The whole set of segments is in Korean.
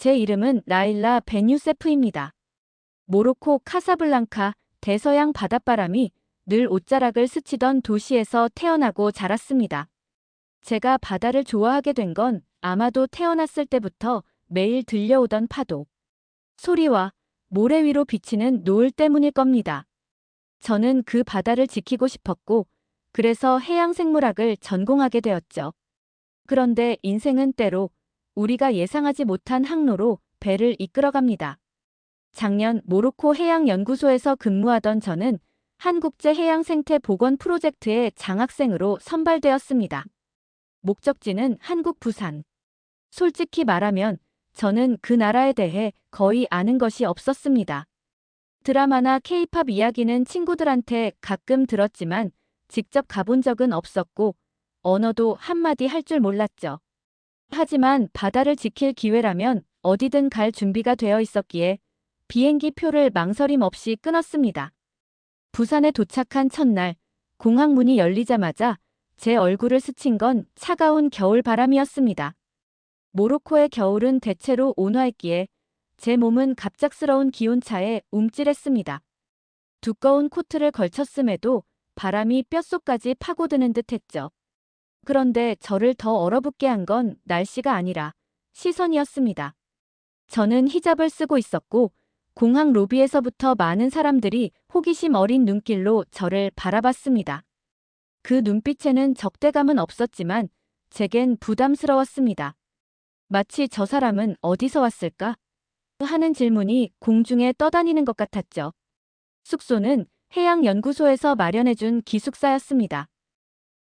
제 이름은 라일라 베뉴세프입니다. 모로코 카사블랑카 대서양 바닷바람이 늘 옷자락을 스치던 도시에서 태어나고 자랐습니다. 제가 바다를 좋아하게 된 건 아마도 태어났을 때부터 매일 들려오던 파도, 소리와 모래 위로 비치는 노을 때문일 겁니다. 저는 그 바다를 지키고 싶었고, 그래서 해양생물학을 전공하게 되었죠. 그런데 인생은 때로 우리가 예상하지 못한 항로로 배를 이끌어갑니다. 작년 모로코 해양연구소에서 근무하던 저는 한국제해양생태 보건 프로젝트의 장학생으로 선발되었습니다. 목적지는 한국 부산. 솔직히 말하면 저는 그 나라에 대해 거의 아는 것이 없었습니다. 드라마나 케이팝 이야기는 친구들한테 가끔 들었지만 직접 가본 적은 없었고 언어도 한마디 할 줄 몰랐죠. 하지만 바다를 지킬 기회라면 어디든 갈 준비가 되어 있었기에 비행기 표를 망설임 없이 끊었습니다. 부산에 도착한 첫날 공항 문이 열리자마자 제 얼굴을 스친 건 차가운 겨울 바람이었습니다. 모로코의 겨울은 대체로 온화했기에 제 몸은 갑작스러운 기온차에 움찔했습니다. 두꺼운 코트를 걸쳤음에도 바람이 뼛속까지 파고드는 듯 했죠. 그런데 저를 더 얼어붙게 한 건 날씨가 아니라 시선이었습니다. 저는 히잡을 쓰고 있었고 공항 로비에서부터 많은 사람들이 호기심 어린 눈길로 저를 바라봤습니다. 그 눈빛에는 적대감은 없었지만 제겐 부담스러웠습니다. 마치 저 사람은 어디서 왔을까? 하는 질문이 공중에 떠다니는 것 같았죠. 숙소는 해양연구소에서 마련해준 기숙사였습니다.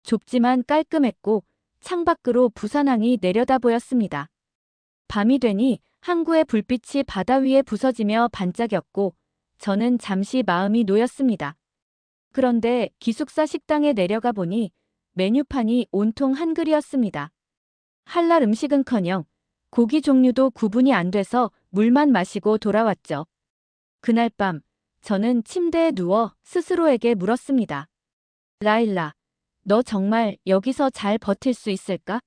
좁지만 깔끔했고 창밖으로 부산항이 내려다 보였습니다. 밤이 되니 항구의 불빛이 바다 위에 부서지며 반짝였고 저는 잠시 마음이 놓였습니다. 그런데 기숙사 식당에 내려가 보니 메뉴판이 온통 한글이었습니다. 할랄 음식은커녕 고기 종류도 구분이 안 돼서 물만 마시고 돌아왔죠. 그날 밤 저는 침대에 누워 스스로에게 물었습니다. 라일라, 너 정말 여기서 잘 버틸 수 있을까?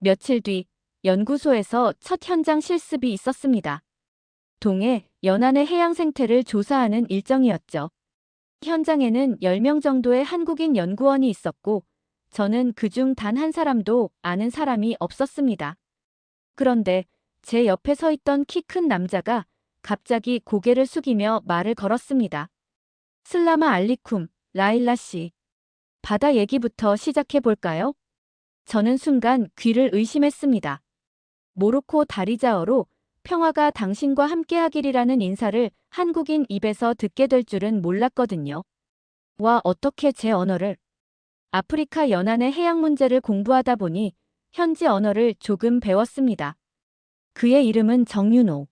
며칠 뒤 연구소에서 첫 현장 실습이 있었습니다. 동해 연안의 해양 생태를 조사하는 일정이었죠. 현장에는 10명 정도의 한국인 연구원이 있었고 저는 그중 단 한 사람도 아는 사람이 없었습니다. 그런데 제 옆에 서 있던 키 큰 남자가 갑자기 고개를 숙이며 말을 걸었습니다. 슬라마 알리쿰, 라일라 씨. 바다 얘기부터 시작해 볼까요? 저는 순간 귀를 의심했습니다. 모로코 다리자어로 평화가 당신과 함께하기리라는 인사를 한국인 입에서 듣게 될 줄은 몰랐거든요. 와 어떻게 제 언어를 아프리카 연안의 해양 문제를 공부하다 보니 현지 언어를 조금 배웠습니다. 그의 이름은 정윤호.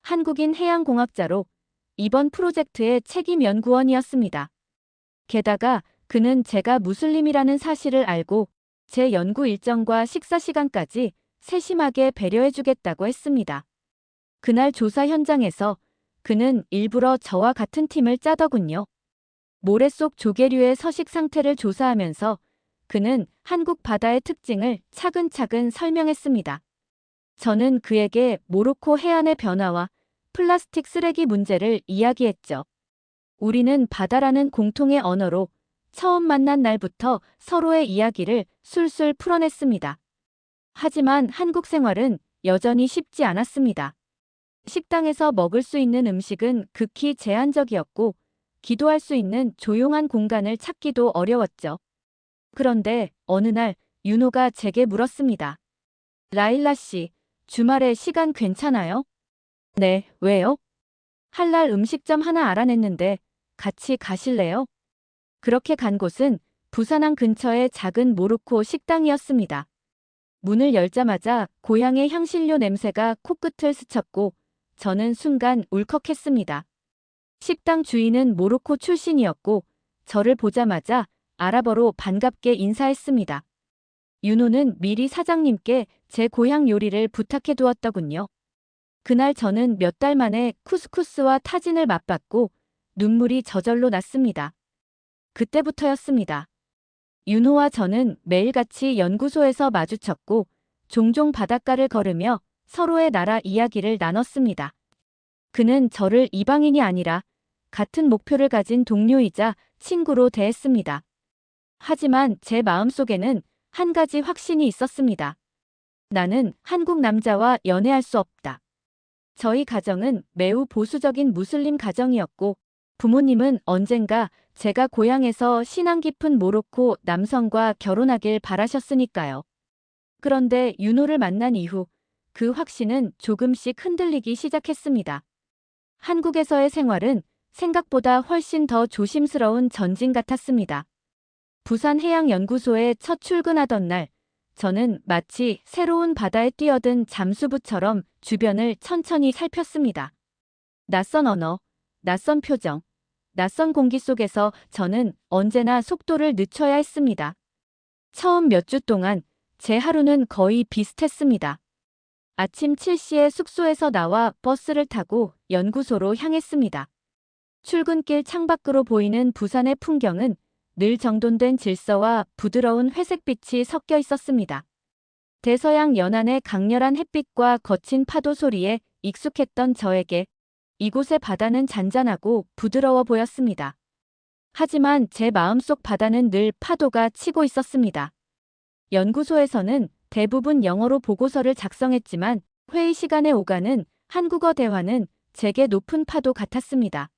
한국인 해양공학자로 이번 프로젝트의 책임 연구원이었습니다. 게다가 그는 제가 무슬림이라는 사실을 알고 제 연구 일정과 식사 시간까지 세심하게 배려해주겠다고 했습니다. 그날 조사 현장에서 그는 일부러 저와 같은 팀을 짜더군요. 모래 속 조개류의 서식 상태를 조사하면서 그는 한국 바다의 특징을 차근차근 설명했습니다. 저는 그에게 모로코 해안의 변화와 플라스틱 쓰레기 문제를 이야기했죠. 우리는 바다라는 공통의 언어로 처음 만난 날부터 서로의 이야기를 술술 풀어냈습니다. 하지만 한국 생활은 여전히 쉽지 않았습니다. 식당에서 먹을 수 있는 음식은 극히 제한적이었고 기도할 수 있는 조용한 공간을 찾기도 어려웠죠. 그런데 어느 날 윤호가 제게 물었습니다. 라일라 씨, 주말에 시간 괜찮아요? 네, 왜요? 할랄 음식점 하나 알아냈는데 같이 가실래요? 그렇게 간 곳은 부산항 근처의 작은 모로코 식당이었습니다. 문을 열자마자 고향의 향신료 냄새가 코끝을 스쳤고 저는 순간 울컥했습니다. 식당 주인은 모로코 출신이었고 저를 보자마자 아랍어로 반갑게 인사했습니다. 윤호는 미리 사장님께 제 고향 요리를 부탁해 두었더군요. 그날 저는 몇 달 만에 쿠스쿠스와 타진을 맛봤고 눈물이 저절로 났습니다. 그때부터였습니다. 윤호와 저는 매일같이 연구소에서 마주쳤고 종종 바닷가를 걸으며 서로의 나라 이야기를 나눴습니다. 그는 저를 이방인이 아니라 같은 목표를 가진 동료이자 친구로 대했습니다. 하지만 제 마음속에는 한 가지 확신이 있었습니다. 나는 한국 남자와 연애할 수 없다. 저희 가정은 매우 보수적인 무슬림 가정이었고 부모님은 언젠가 제가 고향에서 신앙 깊은 모로코 남성과 결혼하길 바라셨으니까요. 그런데 윤호를 만난 이후 그 확신은 조금씩 흔들리기 시작했습니다. 한국에서의 생활은 생각보다 훨씬 더 조심스러운 전진 같았습니다. 부산해양연구소에 첫 출근하던 날, 저는 마치 새로운 바다에 뛰어든 잠수부처럼 주변을 천천히 살폈습니다. 낯선 언어, 낯선 표정, 낯선 공기 속에서 저는 언제나 속도를 늦춰야 했습니다. 처음 몇 주 동안 제 하루는 거의 비슷했습니다. 아침 7시에 숙소에서 나와 버스를 타고 연구소로 향했습니다. 출근길 창밖으로 보이는 부산의 풍경은 늘 정돈된 질서와 부드러운 회색빛이 섞여 있었습니다. 대서양 연안의 강렬한 햇빛과 거친 파도 소리에 익숙했던 저에게 이곳의 바다는 잔잔하고 부드러워 보였습니다. 하지만 제 마음속 바다는 늘 파도가 치고 있었습니다. 연구소에서는 대부분 영어로 보고서를 작성했지만 회의 시간에 오가는 한국어 대화는 제게 높은 파도 같았습니다.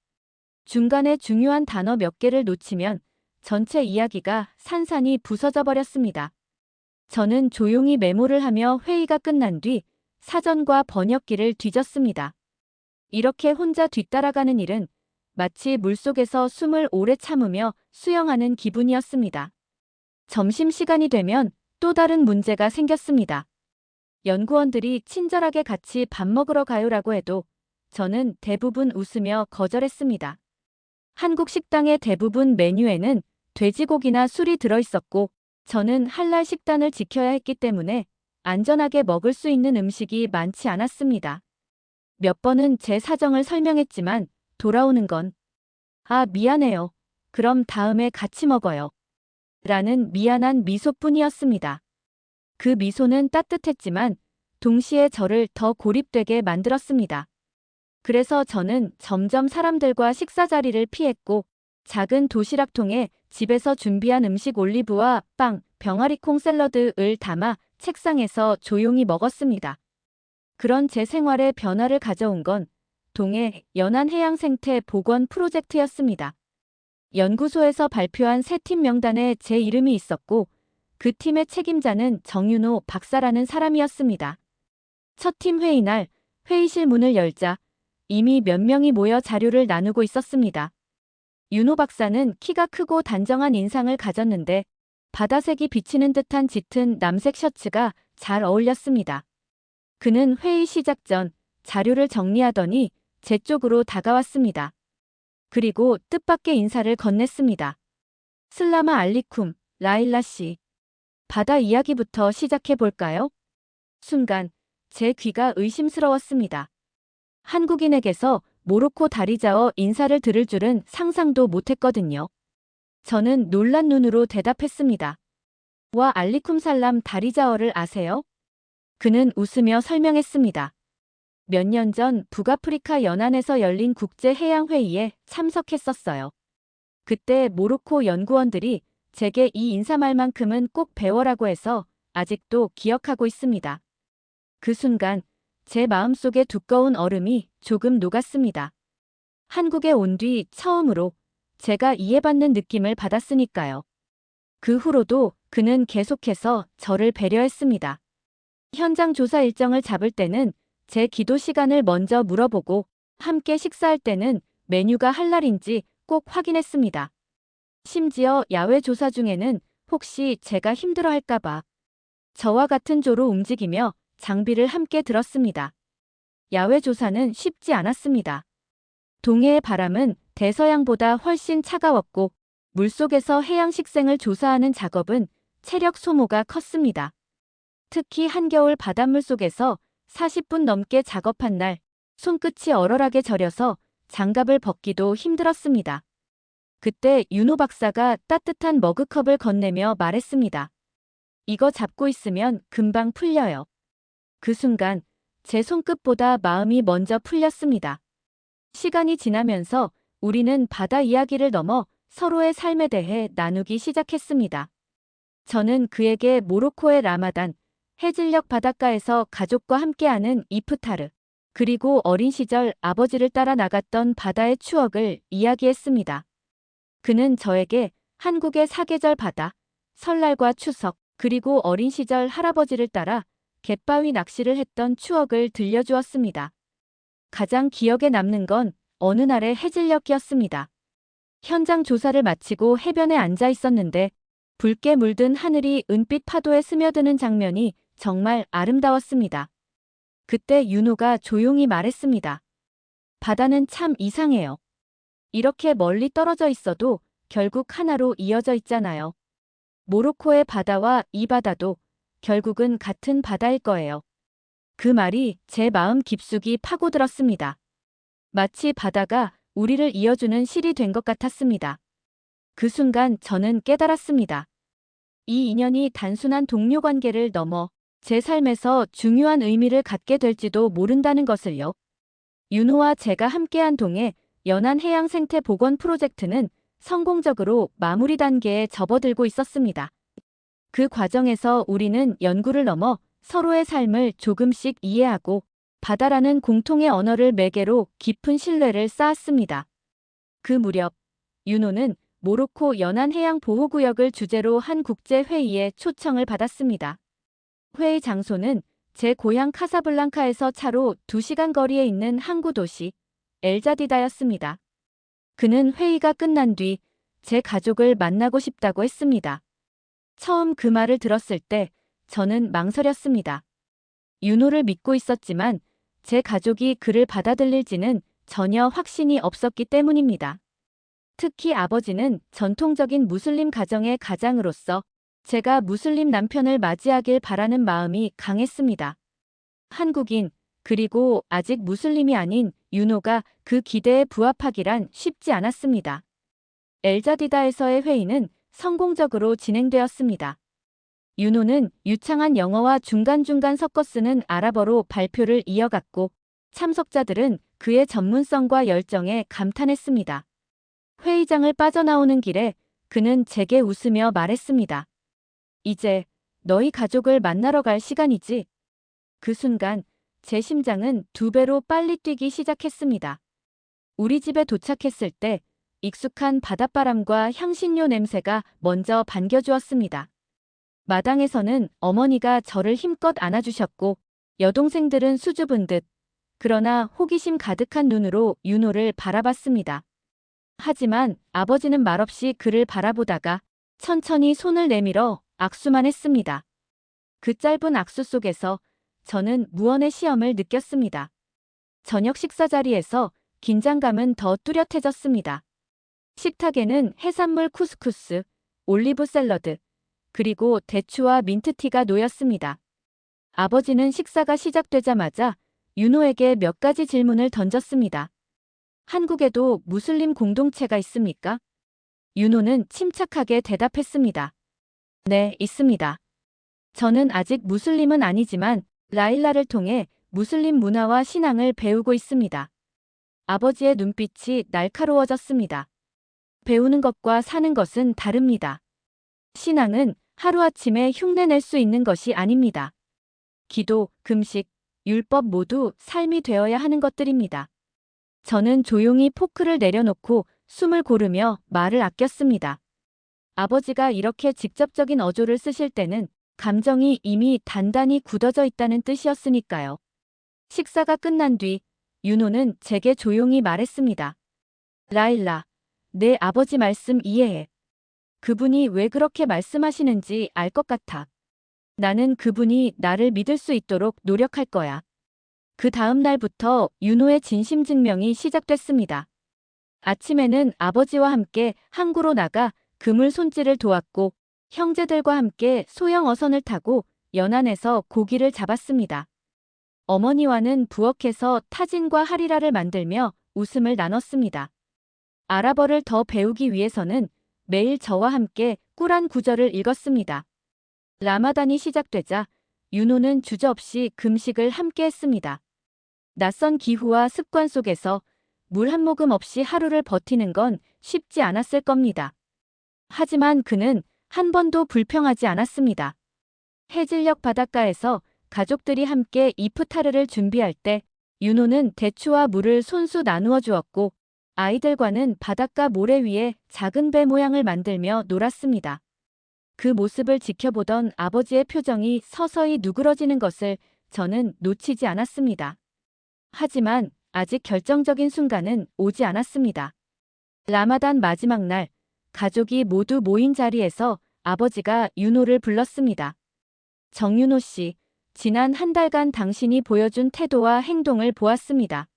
중간에 중요한 단어 몇 개를 놓치면 전체 이야기가 산산이 부서져 버렸습니다. 저는 조용히 메모를 하며 회의가 끝난 뒤 사전과 번역기를 뒤졌습니다. 이렇게 혼자 뒤따라가는 일은 마치 물속에서 숨을 오래 참으며 수영하는 기분이었습니다. 점심시간이 되면 또 다른 문제가 생겼습니다. 연구원들이 친절하게 같이 밥 먹으러 가요라고 해도 저는 대부분 웃으며 거절했습니다. 한국 식당의 대부분 메뉴에는 돼지고기나 술이 들어있었고 저는 할랄 식단을 지켜야 했기 때문에 안전하게 먹을 수 있는 음식이 많지 않았습니다. 몇 번은 제 사정을 설명했지만 돌아오는 건 아, 미안해요. 그럼 다음에 같이 먹어요. 라는 미안한 미소뿐이었습니다. 그 미소는 따뜻했지만 동시에 저를 더 고립되게 만들었습니다. 그래서 저는 점점 사람들과 식사 자리를 피했고 작은 도시락통에 집에서 준비한 음식 올리브와 빵, 병아리콩 샐러드를 담아 책상에서 조용히 먹었습니다. 그런 제 생활에 변화를 가져온 건 동해 연안해양생태 복원 프로젝트였습니다. 연구소에서 발표한 새팀 명단에 제 이름이 있었고 그 팀의 책임자는 정윤호 박사라는 사람이었습니다. 첫 팀 회의 날 회의실 문을 열자 이미 몇 명이 모여 자료를 나누고 있었습니다. 윤호 박사는 키가 크고 단정한 인상을 가졌는데 바다색이 비치는 듯한 짙은 남색 셔츠가 잘 어울렸습니다. 그는 회의 시작 전 자료를 정리하더니 제 쪽으로 다가왔습니다. 그리고 뜻밖의 인사를 건넸습니다. 슬라마 알리쿰, 라일라 씨. 바다 이야기부터 시작해 볼까요? 순간 제 귀가 의심스러웠습니다. 한국인에게서 모로코 다리자어 인사를 들을 줄은 상상도 못했거든요. 저는 놀란 눈으로 대답했습니다. 와 알리쿰 살람 다리자어를 아세요? 그는 웃으며 설명했습니다. 몇 년 전 북아프리카 연안에서 열린 국제해양회의에 참석했었어요. 그때 모로코 연구원들이 제게 이 인사말만큼은 꼭 배워라고 해서 아직도 기억하고 있습니다. 그 순간 제 마음속에 두꺼운 얼음이 조금 녹았습니다. 한국에 온 뒤 처음으로 제가 이해받는 느낌을 받았으니까요. 그 후로도 그는 계속해서 저를 배려했습니다. 현장 조사 일정을 잡을 때는 제 기도 시간을 먼저 물어보고 함께 식사할 때는 메뉴가 할랄인지 꼭 확인했습니다. 심지어 야외 조사 중에는 혹시 제가 힘들어 할까봐 저와 같은 조로 움직이며 장비를 함께 들었습니다. 야외 조사는 쉽지 않았습니다. 동해의 바람은 대서양보다 훨씬 차가웠고 물속에서 해양 식생을 조사하는 작업은 체력 소모가 컸습니다. 특히 한겨울 바닷물 속에서 40분 넘게 작업한 날 손끝이 얼얼하게 저려서 장갑을 벗기도 힘들었습니다. 그때 윤호 박사가 따뜻한 머그컵을 건네며 말했습니다. 이거 잡고 있으면 금방 풀려요. 그 순간 제 손끝보다 마음이 먼저 풀렸습니다. 시간이 지나면서 우리는 바다 이야기를 넘어 서로의 삶에 대해 나누기 시작했습니다. 저는 그에게 모로코의 라마단, 해질녘 바닷가에서 가족과 함께하는 이프타르, 그리고 어린 시절 아버지를 따라 나갔던 바다의 추억을 이야기했습니다. 그는 저에게 한국의 사계절 바다, 설날과 추석, 그리고 어린 시절 할아버지를 따라 갯바위 낚시를 했던 추억을 들려주었습니다. 가장 기억에 남는 건 어느 날의 해질녘이었습니다. 현장 조사를 마치고 해변에 앉아 있었는데 붉게 물든 하늘이 은빛 파도에 스며드는 장면이 정말 아름다웠습니다. 그때 윤호가 조용히 말했습니다. 바다는 참 이상해요. 이렇게 멀리 떨어져 있어도 결국 하나로 이어져 있잖아요. 모로코의 바다와 이 바다도 결국은 같은 바다일 거예요. 그 말이 제 마음 깊숙이 파고들었습니다. 마치 바다가 우리를 이어주는 실이 된 것 같았습니다. 그 순간 저는 깨달았습니다. 이 인연이 단순한 동료 관계를 넘어 제 삶에서 중요한 의미를 갖게 될지도 모른다는 것을요. 윤호와 제가 함께한 동해 연안 해양 생태 복원 프로젝트는 성공적으로 마무리 단계에 접어들고 있었습니다. 그 과정에서 우리는 연구를 넘어 서로의 삶을 조금씩 이해하고 바다라는 공통의 언어를 매개로 깊은 신뢰를 쌓았습니다. 그 무렵 윤호는 모로코 연안해양 보호구역을 주제로 한 국제회의에 초청을 받았습니다. 회의 장소는 제 고향 카사블랑카에서 차로 2시간 거리에 있는 항구 도시 엘자디다였습니다. 그는 회의가 끝난 뒤 제 가족을 만나고 싶다고 했습니다. 처음 그 말을 들었을 때 저는 망설였습니다. 윤호를 믿고 있었지만 제 가족이 그를 받아들일지는 전혀 확신이 없었기 때문입니다. 특히 아버지는 전통적인 무슬림 가정의 가장으로서 제가 무슬림 남편을 맞이하길 바라는 마음이 강했습니다. 한국인, 그리고 아직 무슬림이 아닌 윤호가 그 기대에 부합하기란 쉽지 않았습니다. 엘자디다에서의 회의는 성공적으로 진행되었습니다. 윤호는 유창한 영어와 중간중간 섞어 쓰는 아랍어로 발표를 이어갔고 참석자들은 그의 전문성과 열정에 감탄했습니다. 회의장을 빠져나오는 길에 그는 제게 웃으며 말했습니다. 이제 너희 가족을 만나러 갈 시간이지. 그 순간 제 심장은 두 배로 빨리 뛰기 시작했습니다. 우리 집에 도착했을 때 익숙한 바닷바람과 향신료 냄새가 먼저 반겨주었습니다. 마당에서는 어머니가 저를 힘껏 안아주셨고 여동생들은 수줍은 듯 그러나 호기심 가득한 눈으로 윤호를 바라봤습니다. 하지만 아버지는 말없이 그를 바라보다가 천천히 손을 내밀어 악수만 했습니다. 그 짧은 악수 속에서 저는 무언의 시험을 느꼈습니다. 저녁 식사 자리에서 긴장감은 더 뚜렷해졌습니다. 식탁에는 해산물 쿠스쿠스, 올리브 샐러드, 그리고 대추와 민트티가 놓였습니다. 아버지는 식사가 시작되자마자 윤호에게 몇 가지 질문을 던졌습니다. 한국에도 무슬림 공동체가 있습니까? 윤호는 침착하게 대답했습니다. 네, 있습니다. 저는 아직 무슬림은 아니지만 라일라를 통해 무슬림 문화와 신앙을 배우고 있습니다. 아버지의 눈빛이 날카로워졌습니다. 배우는 것과 사는 것은 다릅니다. 신앙은 하루아침에 흉내낼 수 있는 것이 아닙니다. 기도, 금식, 율법 모두 삶이 되어야 하는 것들입니다. 저는 조용히 포크를 내려놓고 숨을 고르며 말을 아꼈습니다. 아버지가 이렇게 직접적인 어조를 쓰실 때는 감정이 이미 단단히 굳어져 있다는 뜻이었으니까요. 식사가 끝난 뒤 윤호는 제게 조용히 말했습니다. 라일라, 내 아버지 말씀 이해해. 그분이 왜 그렇게 말씀하시는지 알 것 같아. 나는 그분이 나를 믿을 수 있도록 노력할 거야. 그 다음 날부터 윤호의 진심 증명이 시작됐습니다. 아침에는 아버지와 함께 항구로 나가 그물 손질을 도왔고 형제들과 함께 소형 어선을 타고 연안에서 고기를 잡았습니다. 어머니와는 부엌에서 타진과 하리라를 만들며 웃음을 나눴습니다. 아랍어를 더 배우기 위해서는 매일 저와 함께 꾸란 구절을 읽었습니다. 라마단이 시작되자 윤호는 주저없이 금식을 함께 했습니다. 낯선 기후와 습관 속에서 물 한 모금 없이 하루를 버티는 건 쉽지 않았을 겁니다. 하지만 그는 한 번도 불평하지 않았습니다. 해질녘 바닷가에서 가족들이 함께 이프타르를 준비할 때 윤호는 대추와 물을 손수 나누어 주었고 아이들과는 바닷가 모래 위에 작은 배 모양을 만들며 놀았습니다. 그 모습을 지켜보던 아버지의 표정이 서서히 누그러지는 것을 저는 놓치지 않았습니다. 하지만 아직 결정적인 순간은 오지 않았습니다. 라마단 마지막 날, 가족이 모두 모인 자리에서 아버지가 윤호를 불렀습니다. 정윤호 씨, 지난 한 달간 당신이 보여준 태도와 행동을 보았습니다.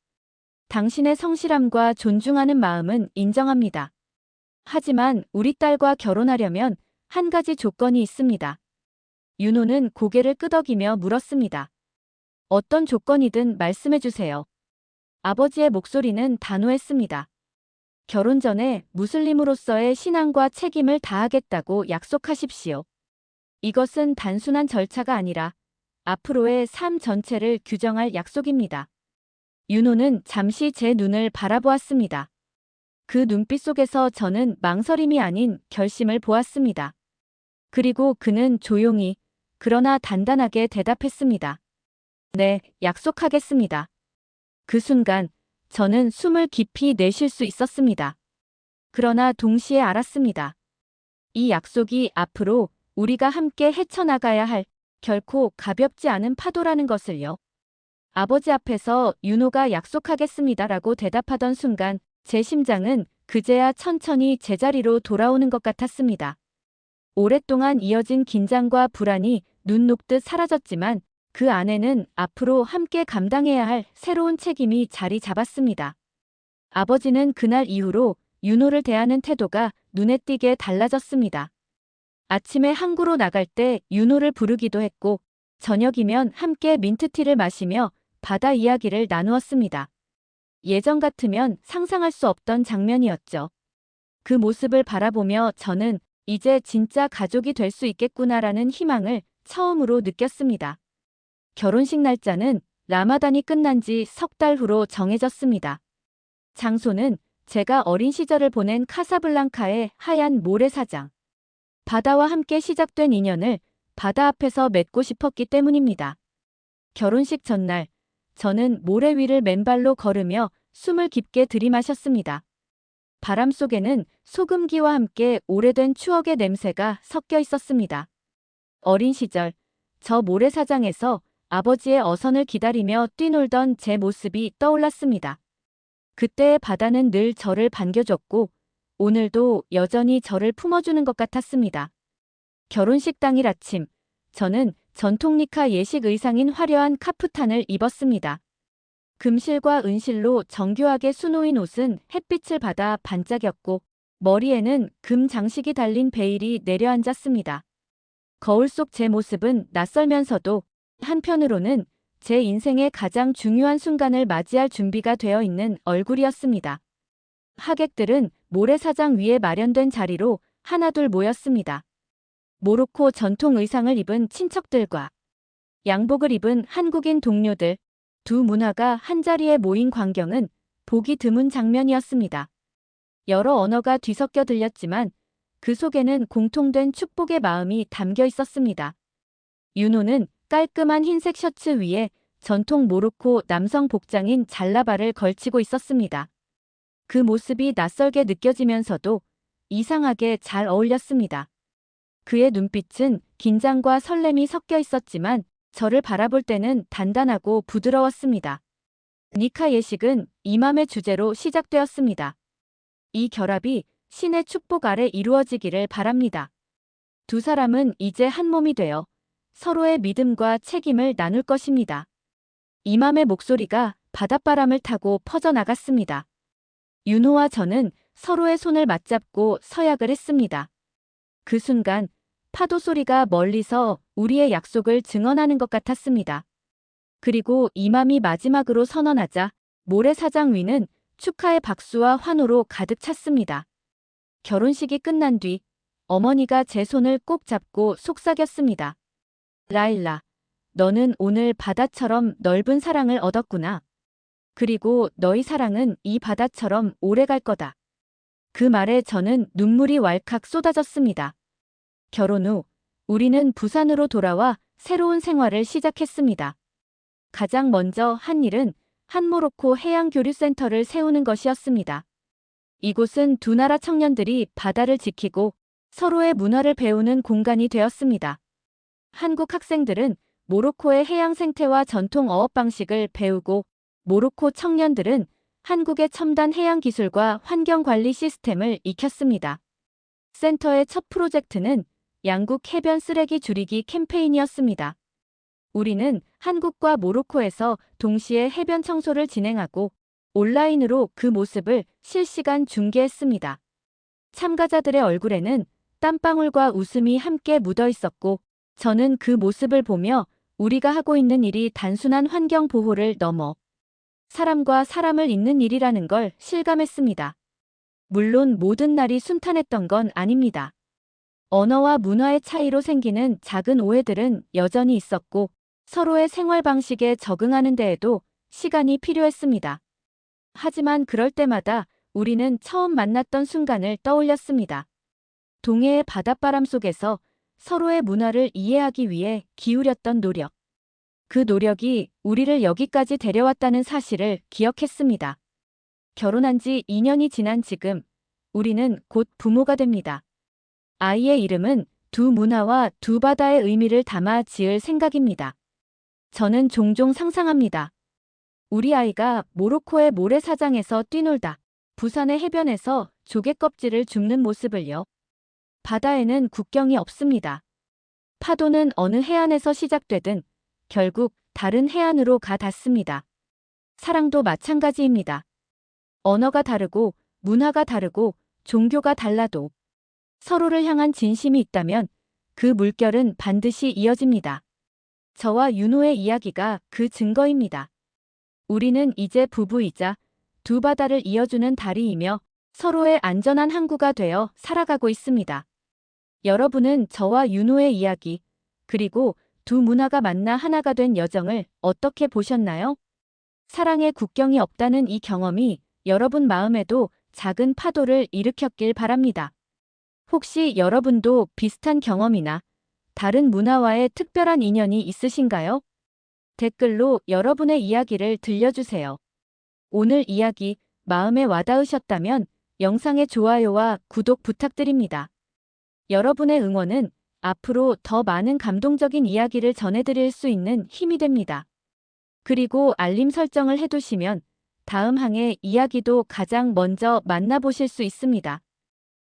당신의 성실함과 존중하는 마음은 인정합니다. 하지만 우리 딸과 결혼하려면 한 가지 조건이 있습니다. 윤호는 고개를 끄덕이며 물었습니다. 어떤 조건이든 말씀해 주세요. 아버지의 목소리는 단호했습니다. 결혼 전에 무슬림으로서의 신앙과 책임을 다하겠다고 약속하십시오. 이것은 단순한 절차가 아니라 앞으로의 삶 전체를 규정할 약속입니다. 윤호는 잠시 제 눈을 바라보았습니다. 그 눈빛 속에서 저는 망설임이 아닌 결심을 보았습니다. 그리고 그는 조용히 그러나 단단하게 대답했습니다. 네, 약속하겠습니다. 그 순간 저는 숨을 깊이 내쉴 수 있었습니다. 그러나 동시에 알았습니다. 이 약속이 앞으로 우리가 함께 헤쳐나가야 할 결코 가볍지 않은 파도라는 것을요. 아버지 앞에서 윤호가 약속하겠습니다라고 대답하던 순간 제 심장은 그제야 천천히 제자리로 돌아오는 것 같았습니다. 오랫동안 이어진 긴장과 불안이 눈 녹듯 사라졌지만 그 안에는 앞으로 함께 감당해야 할 새로운 책임이 자리 잡았습니다. 아버지는 그날 이후로 윤호를 대하는 태도가 눈에 띄게 달라졌습니다. 아침에 항구로 나갈 때 윤호를 부르기도 했고 저녁이면 함께 민트티를 마시며 바다 이야기를 나누었습니다. 예전 같으면 상상할 수 없던 장면이었죠. 그 모습을 바라보며 저는 이제 진짜 가족이 될 수 있겠구나라는 희망을 처음으로 느꼈습니다. 결혼식 날짜는 라마단이 끝난 지 석 달 후로 정해졌습니다. 장소는 제가 어린 시절을 보낸 카사블랑카의 하얀 모래사장. 바다와 함께 시작된 인연을 바다 앞에서 맺고 싶었기 때문입니다. 결혼식 전날, 저는 모래 위를 맨발로 걸으며 숨을 깊게 들이마셨습니다. 바람 속에는 소금기와 함께 오래된 추억의 냄새가 섞여 있었습니다. 어린 시절, 저 모래사장에서 아버지의 어선을 기다리며 뛰놀던 제 모습이 떠올랐습니다. 그때의 바다는 늘 저를 반겨줬고, 오늘도 여전히 저를 품어주는 것 같았습니다. 결혼식 당일 아침, 저는 전통 니카 예식 의상인 화려한 카프탄을 입었습니다. 금실과 은실로 정교하게 수놓인 옷은 햇빛을 받아 반짝였고 머리에는 금 장식이 달린 베일이 내려앉았습니다. 거울 속 제 모습은 낯설면서도 한편으로는 제 인생의 가장 중요한 순간을 맞이할 준비가 되어 있는 얼굴이었습니다. 하객들은 모래사장 위에 마련된 자리로 하나둘 모였습니다. 모로코 전통 의상을 입은 친척들과 양복을 입은 한국인 동료들, 두 문화가 한자리에 모인 광경은 보기 드문 장면이었습니다. 여러 언어가 뒤섞여 들렸지만 그 속에는 공통된 축복의 마음이 담겨 있었습니다. 윤호는 깔끔한 흰색 셔츠 위에 전통 모로코 남성 복장인 잘라바를 걸치고 있었습니다. 그 모습이 낯설게 느껴지면서도 이상하게 잘 어울렸습니다. 그의 눈빛은 긴장과 설렘이 섞여 있었지만 저를 바라볼 때는 단단하고 부드러웠습니다. 니카 예식은 이맘의 주제로 시작되었습니다. 이 결합이 신의 축복 아래 이루어지기를 바랍니다. 두 사람은 이제 한 몸이 되어 서로의 믿음과 책임을 나눌 것입니다. 이맘의 목소리가 바닷바람을 타고 퍼져나갔습니다. 윤호와 저는 서로의 손을 맞잡고 서약을 했습니다. 그 순간 파도 소리가 멀리서 우리의 약속을 증언하는 것 같았습니다. 그리고 이맘이 마지막으로 선언하자 모래사장 위는 축하의 박수와 환호로 가득 찼습니다. 결혼식이 끝난 뒤 어머니가 제 손을 꼭 잡고 속삭였습니다. 라일라, 너는 오늘 바다처럼 넓은 사랑을 얻었구나. 그리고 너희 사랑은 이 바다처럼 오래 갈 거다. 그 말에 저는 눈물이 왈칵 쏟아졌습니다. 결혼 후 우리는 부산으로 돌아와 새로운 생활을 시작했습니다. 가장 먼저 한 일은 한모로코 해양교류센터를 세우는 것이었습니다. 이곳은 두 나라 청년들이 바다를 지키고 서로의 문화를 배우는 공간이 되었습니다. 한국 학생들은 모로코의 해양 생태와 전통 어업 방식을 배우고 모로코 청년들은 한국의 첨단 해양 기술과 환경 관리 시스템을 익혔습니다. 센터의 첫 프로젝트는 양국 해변 쓰레기 줄이기 캠페인이었습니다. 우리는 한국과 모로코에서 동시에 해변 청소를 진행하고 온라인으로 그 모습을 실시간 중계했습니다. 참가자들의 얼굴에는 땀방울과 웃음이 함께 묻어 있었고 저는 그 모습을 보며 우리가 하고 있는 일이 단순한 환경 보호를 넘어 사람과 사람을 잇는 일이라는 걸 실감했습니다. 물론 모든 날이 순탄했던 건 아닙니다. 언어와 문화의 차이로 생기는 작은 오해들은 여전히 있었고 서로의 생활 방식에 적응하는 데에도 시간이 필요했습니다. 하지만 그럴 때마다 우리는 처음 만났던 순간을 떠올렸습니다. 동해의 바닷바람 속에서 서로의 문화를 이해하기 위해 기울였던 노력. 그 노력이 우리를 여기까지 데려왔다는 사실을 기억했습니다. 결혼한 지 2년이 지난 지금 우리는 곧 부모가 됩니다. 아이의 이름은 두 문화와 두 바다의 의미를 담아 지을 생각입니다. 저는 종종 상상합니다. 우리 아이가 모로코의 모래사장에서 뛰놀다 부산의 해변에서 조개 껍질을 줍는 모습을요. 바다에는 국경이 없습니다. 파도는 어느 해안에서 시작되든 결국 다른 해안으로 가 닿습니다. 사랑도 마찬가지입니다. 언어가 다르고 문화가 다르고 종교가 달라도 서로를 향한 진심이 있다면 그 물결은 반드시 이어집니다. 저와 윤호의 이야기가 그 증거입니다. 우리는 이제 부부이자 두 바다를 이어주는 다리이며 서로의 안전한 항구가 되어 살아가고 있습니다. 여러분은 저와 윤호의 이야기, 그리고 두 문화가 만나 하나가 된 여정을 어떻게 보셨나요? 사랑의 국경이 없다는 이 경험이 여러분 마음에도 작은 파도를 일으켰길 바랍니다. 혹시 여러분도 비슷한 경험이나 다른 문화와의 특별한 인연이 있으신가요? 댓글로 여러분의 이야기를 들려주세요. 오늘 이야기 마음에 와닿으셨다면 영상의 좋아요와 구독 부탁드립니다. 여러분의 응원은 앞으로 더 많은 감동적인 이야기를 전해드릴 수 있는 힘이 됩니다. 그리고 알림 설정을 해두시면 다음 항의 이야기도 가장 먼저 만나보실 수 있습니다.